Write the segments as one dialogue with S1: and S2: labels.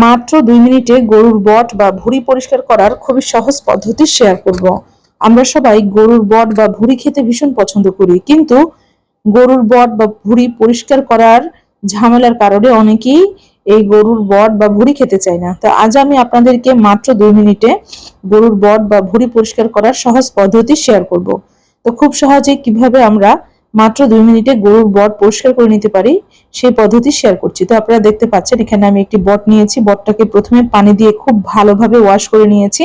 S1: মাত্র দুই মিনিটে গরুর বট বা ভুঁড়ি পরিষ্কার করার খুবই সহজ পদ্ধতি শেয়ার করব। আমরা সবাই গরুর বট বা ভুঁড়ি খেতে ভীষণ পছন্দ করি, কিন্তু গরুর বট বা ভুঁড়ি পরিষ্কার করার ঝামেলার কারণে অনেকেই এই গরুর বট বা ভুঁড়ি খেতে চায় না তো আজ আমি আপনাদেরকে মাত্র দুই মিনিটে গরুর বট বা ভুঁড়ি পরিষ্কার করার সহজ পদ্ধতি শেয়ার করব। তো খুব সহজে কীভাবে আমরা মাত্র দুই মিনিটে গরুর বট পরিষ্কার করে নিতে পারি, সেই পদ্ধতি শেয়ার করছি। তো আপনারা দেখতে পাচ্ছেন, এখানে আমি একটি বট নিয়েছি। বটটাকে প্রথমে পানি দিয়ে খুব ভালোভাবে ওয়াশ করে নিয়েছি।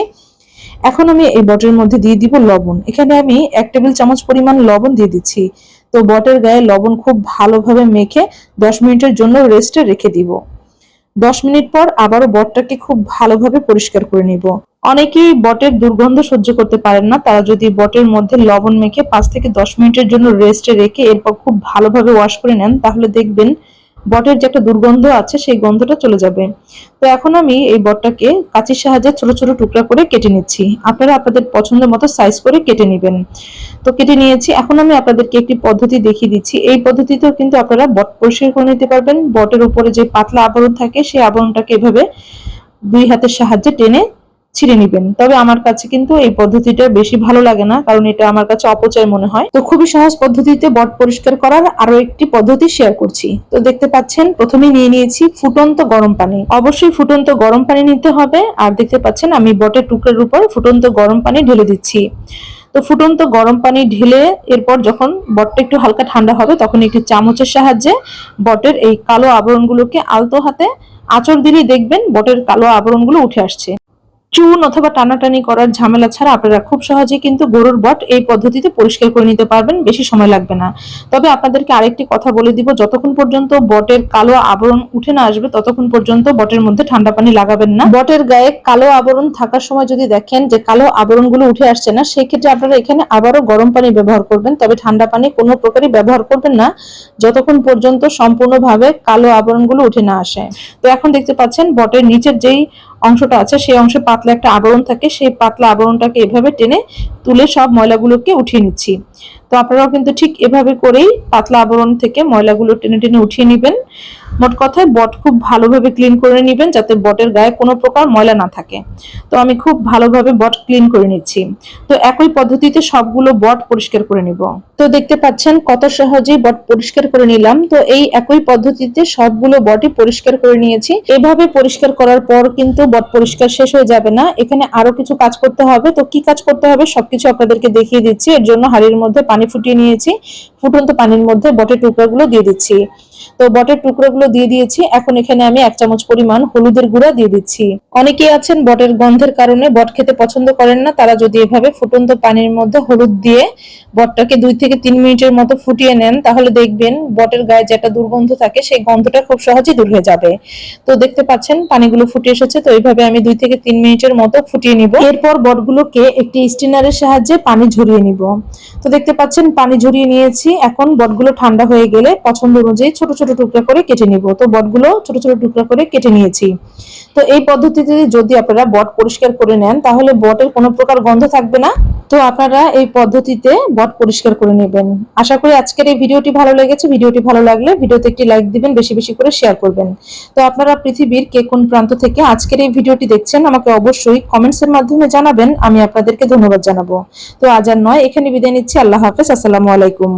S1: এখন আমি এই বটের মধ্যে দিয়ে দিব লবণ। এখানে আমি এক টেবিল চামচ পরিমাণ লবণ দিয়ে দিচ্ছি। তো বটের গায়ে লবণ খুব ভালোভাবে মেখে দশ মিনিটের জন্য রেস্টে রেখে দিব। দশ মিনিট পর আবারও বটটাকে খুব ভালোভাবে পরিষ্কার করে নিব। অনেকেই বটের দুর্গন্ধ সহ্য করতে পারেন না। তারা যদি বটের মধ্যে লবণ মেখে পাঁচ থেকে দশ মিনিটের জন্য রেস্টে রেখে এরপর খুব ভালোভাবে ওয়াশ করে নেন, তাহলে দেখবেন বটের যে একটা দুর্গন্ধ আছে, সেই গন্ধটা চলে যাবে। তো এখন আমি এই বটটাকে কাঁচির সাহায্যে ছোট ছোট টুকরা করে কেটে নিচ্ছি। আপনারা আপনাদের পছন্দ মতো সাইজ করে কেটে নেবেন। তো কেটে নিয়েছি। এখন আমি আপনাদেরকে একটি পদ্ধতি দেখিয়ে দিচ্ছি। এই পদ্ধতিতেও কিন্তু আপনারা বট পরিষ্কার করে নিতে পারবেন। বটের উপরে যে পাতলা আবরণ থাকে, সেই আবরণটাকে এভাবে দুই হাতের সাহায্যে টেনে ছিঁড়ে নিবেন। তবে আমার কাছে কিন্তু এই পদ্ধতিটা বেশি ভালো লাগে না, কারণ এটা আমার কাছে অপচয় মনে হয়। তো খুবই সহজ পদ্ধতিতে বট পরিষ্কার করার আরও একটি পদ্ধতি শেয়ার করছি। তো দেখতে পাচ্ছেন প্রথমে নিয়ে নিয়েছি ফুটন্ত গরম পানি। অবশ্যই ফুটন্ত গরম পানি নিতে হবে, আর দেখতে পাচ্ছেন আমি বটের টুকরের উপর ফুটন্ত গরম পানি ঢেলে দিচ্ছি। তো ফুটন্ত গরম পানি ঢেলে এরপর যখন বটটা একটু হালকা ঠান্ডা হবে, তখন একটি চামচের সাহায্যে বটের এই কালো আবরণগুলোকে আলতো হাতে আঁচড় দিলেই দেখবেন বটের কালো আবরণগুলো উঠে আসছে। চুন অথবা টানাটানি করার ঝামেলা ছাড়া আপনারা খুব সহজে কিন্তু গরুর বট এই পদ্ধতিতে পরিষ্কার করে নিতে পারবেন, বেশি সময় লাগবে না। তবে আপনাদেরকে আরেকটি কথা বলে দিব, যতক্ষণ পর্যন্ত বটের কালো আবরণ উঠে না আসবে, ততক্ষণ পর্যন্ত বটের মধ্যে ঠান্ডা পানি লাগাবেন না। বটের গায়ে কালো আবরণ থাকার সময় যদি দেখেন যে কালো আবরণগুলো উঠে আসছে না সেই ক্ষেত্রে আপনারা এখানে আবারও গরম পানি ব্যবহার করবেন। তবে ঠান্ডা পানি কোনো প্রকারই ব্যবহার করবেন না, যতক্ষণ পর্যন্ত সম্পূর্ণভাবে কালো আবরণগুলো উঠে না আসে। তো এখন দেখতে পাচ্ছেন, বটের নিচের যেই অংশটা আছে, সেই অংশে পাতলা একটা আবরণ থাকে, সেই পাতলা আবরণটাকে এভাবে টেনে তুলে সব ময়লাগুলোকে উঠিয়ে নিচ্ছি। তো আপনারাও কিন্তু ঠিক এভাবে করেই পাতলা আবরণ থেকে ময়লাগুলো টেনে টেনে উঠিয়ে নেবেন। মোট কথায় বট খুব ভালোভাবে ক্লিন করে নেবেন যাতে বটের গায়ে কোনো প্রকার ময়লা না থাকে। তো আমি খুব ভালোভাবে বট ক্লিন করে নিচ্ছি। তো একই পদ্ধতিতে সবগুলো বট পরিষ্কার করে নিব। তো দেখতে পাচ্ছেন কত সহজেই বট পরিষ্কার করে নিলাম। তো এই একই পদ্ধতিতে সবগুলো বটই পরিষ্কার করে নিয়েছি। এভাবে পরিষ্কার করার পর কিন্তু বট পরিষ্কার শেষ হয়ে যাবে না। এখানে আরও কিছু কাজ করতে হবে। তো কি কাজ করতে হবে সবকিছু আপনাদেরকে দেখিয়ে দিচ্ছি। এর জন্য হাড়ির মধ্যে পানি ফুটিয়ে নিয়েছি। ফুটন্ত পানির মধ্যে বটের টুকরাগুলো দিয়ে দিচ্ছি। তো বটের টুকরোগুলো দিয়ে দিয়েছি। এখন এখানে আমি এক চামচ পরিমাণ হলুদের গুঁড়া দিয়ে দিচ্ছি। অনেকে আছেন বটের গন্ধের কারণে বট খেতে পছন্দ করেন না। তারা যদি এভাবে ফুটন্ত পানির মধ্যে হলুদ দিয়ে বটটাকে দুই থেকে তিন মিনিটের মতো ফুটিয়ে নেন, তাহলে দেখবেন বটের গায়ে যেটা দুর্গন্ধ থাকে, সেই গন্ধটা খুব সহজেই দূর হয়ে যাবে। তো দেখতে পাচ্ছেন, পানিগুলো ফুটে এসেছে, তো এইভাবে আমি দুই থেকে তিন মিনিটের মতো ফুটিয়ে নিব। এরপর বটগুলোকে একটি স্টিনারের সাহায্যে পানি ঝরিয়ে নিব। তো দেখতে পাচ্ছেন, পানি ঝরিয়ে নিয়েছি, এখন বটগুলো ঠান্ডা হয়ে গেলে পছন্দ অনুযায়ী ছোট ছোট টুকরা করে কেটে নিব। তো বটগুলো ছোট ছোট টুকরা করে কেটে নিয়েছি। তো এই পদ্ধতিতে যদি আপনারা বট পরিষ্কার করে নেন, তাহলে বটের কোনো প্রকার গন্ধ থাকবে না। তো আপনারা এই পদ্ধতিতে বট পরিষ্কার করে নেবেন। আশা করি আজকের এই ভিডিওটি ভালো লেগেছে। ভিডিওটি ভালো লাগলে ভিডিওতে একটি লাইক দিবেন, বেশি বেশি করে শেয়ার করবেন। তো আপনারা পৃথিবীর কে কোন প্রান্ত থেকে আজকের এই ভিডিওটি দেখছেন, আমাকে অবশ্যই কমেন্টস এর মাধ্যমে জানাবেন। আমি আপনাদেরকে ধন্যবাদ জানাব। তো আজ আর নয়, এখানে বিদায় নিচ্ছি। আল্লাহ হাফেজ। আসসালামু আলাইকুম।